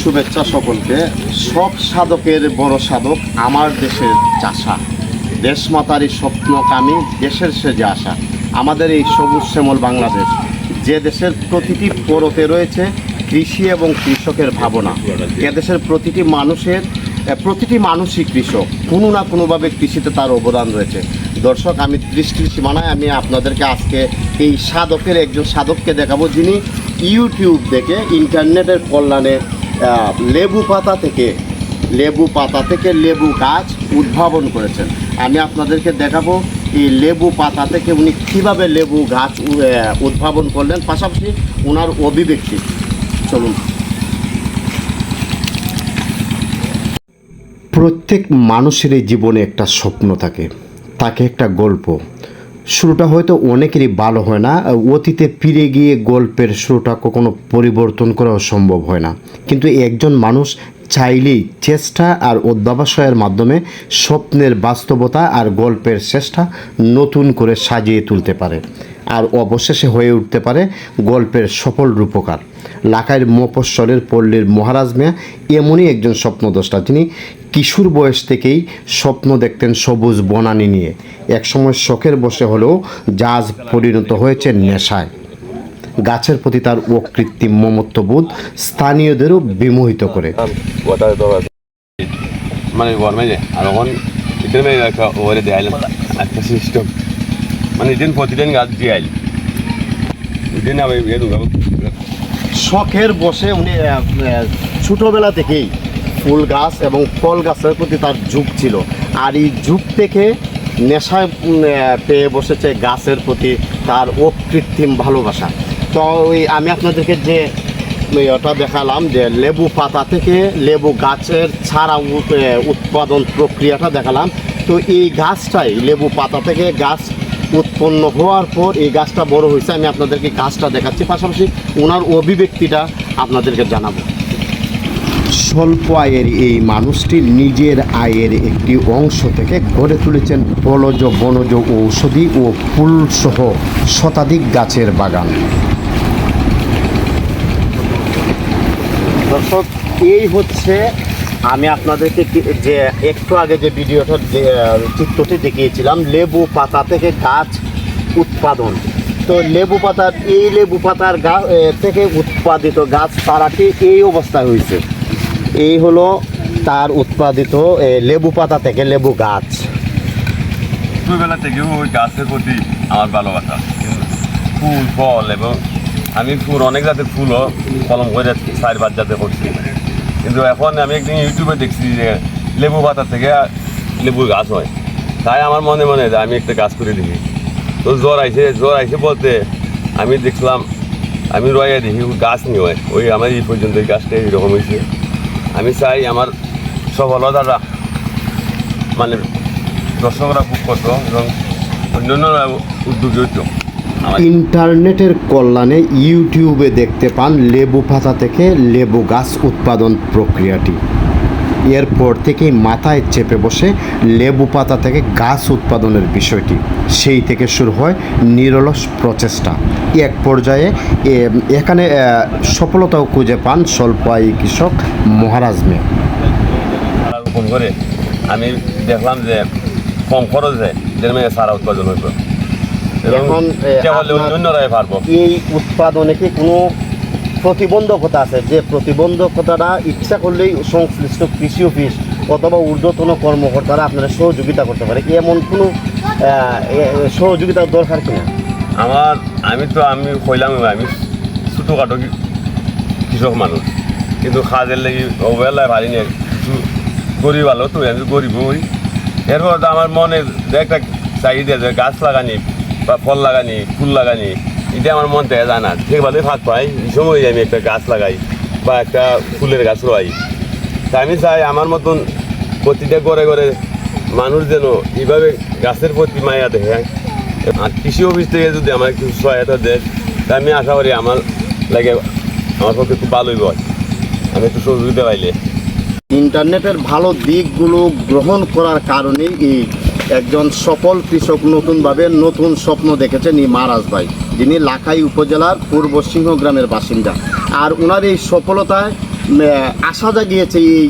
শুভেচ্ছা সকলকে। সব সাধকের বড় সাধক আমার দেশের চাষা। দেশমাতারই স্বপ্নকামী, দেশের সে যে আশা আমাদের এই সবুজ শ্যামল বাংলাদেশ যে দেশের প্রতিটি পরতে রয়েছে কৃষি এবং কৃষকের ভাবনা। এদেশের প্রতিটি মানুষের প্রতিটি মানুষই কৃষক। কোনো না কোনোভাবে কৃষিতে তার অবদান রয়েছে। দর্শক, আমি দৃষ্টির সীমানায় আমি আপনাদেরকে আজকে এই সাধকের, একজন সাধককে দেখাবো যিনি ইউটিউব থেকে ইন্টারনেটের কল্যাণে লেবু পাতা থেকে, লেবু পাতা থেকে লেবু গাছ উদ্ভাবন করেছেন। আমি আপনাদেরকে দেখাবো এই লেবু পাতা থেকে উনি কীভাবে লেবু গাছ উদ্ভাবন করলেন। পাশাপাশি ওনার অভিব্যক্তি। চলুন। প্রত্যেক মানুষেরই জীবনে একটা স্বপ্ন থাকে, তাকে একটা গল্প। শুরুটা হয়তো অনেকেরই ভালো হয় না। অতীতে ফিরে গিয়ে গল্পের শুরুটা কখনো পরিবর্তন করাও সম্ভব হয় না। কিন্তু একজন মানুষ চাইলেই চেষ্টা আর অধ্যাবসায়ের মাধ্যমে স্বপ্নের বাস্তবতা আর গল্পের চেষ্টা নতুন করে সাজিয়ে তুলতে পারে। আর অবশেষে হয়ে উঠতে পারে গল্পের সফল রূপকার। লাখাইয়ের মফস্বলের পল্লীর মহারাজ মিয়া এমনই একজন স্বপ্নদ্রষ্টা। যিনি কিশোর বয়স থেকেই স্বপ্ন দেখতেন সবুজ বনানি নিয়ে। একসময় শখের বসে হলেও জাজ পরিণত হয়েছে নেশায়। গাছের প্রতি তার অকৃত্রিম মমত্ববোধ স্থানীয়দেরও বিমোহিত করে। মানে গরমে যায় আর এখন ইতিন মেয়ে একটা ওরে দেয়াইলাম একটা সিস্টেম মানে ইতিন প্রতিদিন গাছ দিয়ে আইল আমি শখের বসে উনি ছোটোবেলা থেকেই ফুল গাছ এবং ফল গাছের প্রতি তার ঝুঁক ছিল। আর এই ঝুঁক থেকে নেশায় পেয়ে বসেছে গাছের প্রতি তার অকৃত্রিম ভালোবাসা। তো ওই আমি আপনাদেরকে যে ওটা দেখালাম, যে লেবু পাতা থেকে লেবু গাছের ছাড়া উৎপাদন প্রক্রিয়াটা দেখালাম। তো এই গাছটাই, লেবু পাতা থেকে গাছ উৎপন্ন হওয়ার পর এই গাছটা বড় হয়েছে। আমি আপনাদেরকে গাছটা দেখাচ্ছি। পাশাপাশি ওনার অভিব্যক্তিটা আপনাদেরকে জানাব। স্বল্প আয়ের এই মানুষটি নিজের আয়ের একটি অংশ থেকে গড়ে তুলেছেন বলজ, বনজ ঔষধি ও ফুলসহ শতাধিক গাছের বাগান। দর্শক, এই হচ্ছে আমি আপনাদেরকে যে একটু আগে যে ভিডিওটা চিত্রটি দেখিয়েছিলাম, লেবু পাতা থেকে গাছ উৎপাদন। তো লেবু পাতার এই লেবু পাতার গা থেকে উৎপাদিত গাছ, তারাটি এই অবস্থায় হয়েছে। এই হলো তার উৎপাদিত লেবু পাতা থেকে লেবু গাছ। ছোটবেলা থেকেও ওই গাছের প্রতি আমার ভালোবাসা। ফুল, ফল এবং আমি ফুল, অনেক জাতের ফুলও কলম করে চার পাঁচ জাতের করছি। কিন্তু এখন আমি একদিন ইউটিউবে দেখছি যে লেবু পাতা থেকে লেবু গাছ হয়। তাই আমার মনে মনে যে আমি একটা গাছ করে দেখি তো জ্বর আইছে জ্বর আইছে বলতে আমি দেখলাম, আমি রয়ে দেখি গাছ নিয়ে হয়। ওই আমার এই পর্যন্ত এই গাছটা এইরকম হয়েছে। আমি চাই আমার সফলতাটা মানে দর্শকরা খুব কষ্ট এবং অন্যান্য উদ্যোগী ইন্টারনেটের কল্যাণে ইউটিউবে দেখতে পান লেবু পাতা থেকে লেবু গাছ উৎপাদন প্রক্রিয়াটি। এরপর থেকেই মাথায় চেপে বসে লেবু পাতা থেকে গাছ উৎপাদনের বিষয়টি। সেই থেকে শুরু হয় নিরলস প্রচেষ্টা। এক পর্যায়ে এখানে সফলতাও খুঁজে পান স্বল্প আয়ী কৃষক মহারাজ মেয়ে রোপণ করে আমি দেখলাম যে কম খরচে যেরকম সারা উৎপাদন হইব। এবং অন্যরাই পারব। এই উৎপাদনে কি কোনো প্রতিবন্ধকতা আছে। যে প্রতিবন্ধকতাটা ইচ্ছা করলেই সংশ্লিষ্ট কৃষি অফিস অথবা ঊর্ধ্বতন কর্মকর্তারা আপনারা সহযোগিতা করতে পারে। এমন কোনো সহযোগিতার দরকার কিনা আমার, আমি তো, আমি কইলাম, আমি ছোটোখাটো কি- কৃষক মানুষ। কিন্তু কাজের লাগি অবহেলায় পারি না কিছু গরিব আলো তো, আমি গরিব হই। এরপর আমার মনে একটা চাহিদা যে গাছ লাগানি বা ফল লাগানি, ফুল লাগানি এটা আমার মন থেকে যায় না ঠিক ভালোই ফাঁক পাই এই সময় আমি একটা গাছ লাগাই বা একটা ফুলের গাছ রোয়াই। তা আমি চাই আমার মতন প্রতিটা ঘরে ঘরে মানুষ যেন এইভাবে গাছের প্রতি মায়া দেখে। আর কৃষি অফিস থেকে যদি আমার কিছু সহায়তা দেয়, তা আমি আশা করি আমার লাগে আমার পক্ষে খুব ভালোই হয়। আমি একটু সহযোগিতা পাইলে ইন্টারনেটের ভালো দিকগুলো গ্রহণ করার কারণেই এই একজন সফল কৃষক নতুনভাবে নতুন স্বপ্ন দেখেছেন এই মহারাজ ভাই। যিনি লাখাই উপজেলার পূর্ব সিংহ গ্রামের বাসিন্দা। আর ওনার এই সফলতায় আশা জাগিয়েছে এই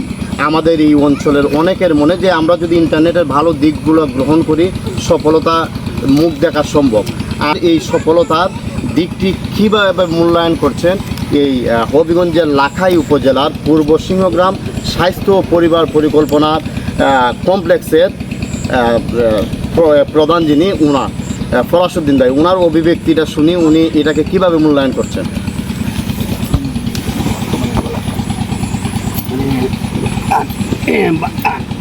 আমাদের এই অঞ্চলের অনেকের মনে যে আমরা যদি ইন্টারনেটের ভালো দিকগুলো গ্রহণ করি, সফলতা মুখ দেখা সম্ভব। আর এই সফলতার দিকটি কীভাবে মূল্যায়ন করছেন এই হবিগঞ্জের লাখাই উপজেলার পূর্ব সিংহগ্রাম স্বাস্থ্য পরিবার পরিকল্পনা কমপ্লেক্সের প্রধান যিনি উনার। ফরাসুদ্দিন ভাই উনার অভিব্যক্তিটা শুনি উনি এটাকে কীভাবে মূল্যায়ন করছেন?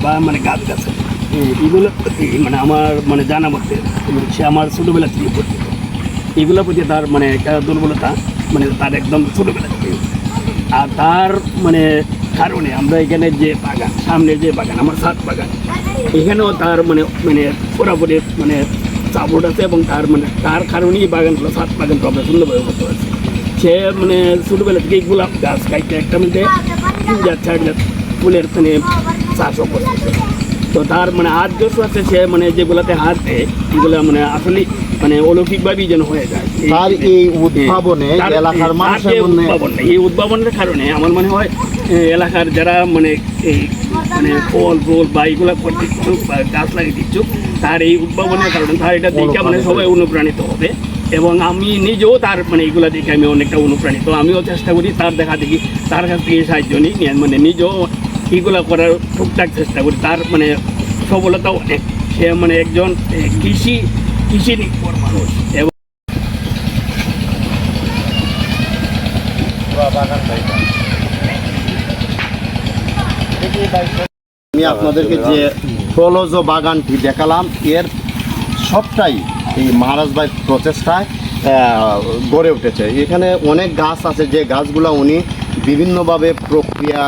বা- মানে গাছ গাছে। এগুলো মানে আমার মানে জানা মতে সে আমার ছোটোবেলা থেকে পরিচিত এগুলোর প্রতি তার মানে একটা দুর্বলতা মানে তার একদম ছোটোবেলা থেকে আর তার মানে কারণে আমরা এখানে যে বাগান, সামনে যে বাগান, আমার সাত বাগান, এখানেও তার মানে মানে পুরোপুরি মানে সাপোর্ট আছে এবং তার মানে তার কারণেই বাগানগুলো সাত বাগানটা আমরা সুন্দরভাবে করতে পারছি সে মানে ছোটোবেলা থেকে গোলাপ গাছ কাইতে একটা মধ্যে তিন চার ফুলের মানে চাষও করতেছে তো তার মানে হাত যশ আছে সে মানে যেগুলাতে হাত দেয় এগুলো মানে আসলে মানে অলৌকিকভাবেই যেন হয়ে যায়। তার এই উদ্ভাবনে তার- এলাকার মানুষের উদ্ভাবন, এই উদ্ভাবনের কারণে আমার মনে হয় এলাকার যারা মানে এই মানে ফল ফুল বা এইগুলা করতে বা গাছ লাগিয়ে ইচ্ছুক তার এই উদ্ভাবনের কারণে তার এটা দেখে মানে সবাই অনুপ্রাণিত হবে। এবং আমি নিজেও তার মানে এইগুলা দেখে আমি অনেকটা অনুপ্রাণিত। আমিও চেষ্টা করি তার দেখা দেখি তার কাছ থেকে সাহায্য নিই মানে নিজেও এইগুলা করার টুকটাক চেষ্টা করি। তার মানে সফলতা অনেক। সে মানে একজন কৃষি কৃষি নির্ভর মানুষ। এবং আমি আপনাদেরকে যে ফলজ বাগানটি দেখালাম, এর সবটাই এই মহারাজ ভাই প্রচেষ্টায় গড়ে উঠেছে। এখানে অনেক গাছ আছে, যে গাছগুলো উনি বিভিন্নভাবে প্রক্রিয়া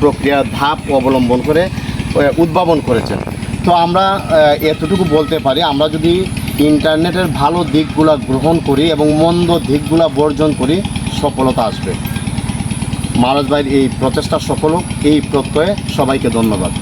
প্রক্রিয়া ধাপ অবলম্বন করে উদ্ভাবন করেছেন। তো আমরা এতটুকু বলতে পারি, আমরা যদি ইন্টারনেটের ভালো দিকগুলা গ্রহণ করি এবং মন্দ দিকগুলা বর্জন করি, সফলতা আসবে। মহারাজ ভাইয়ের এই প্রচেষ্টা সফল এই প্রত্যয়ে সবাইকে ধন্যবাদ।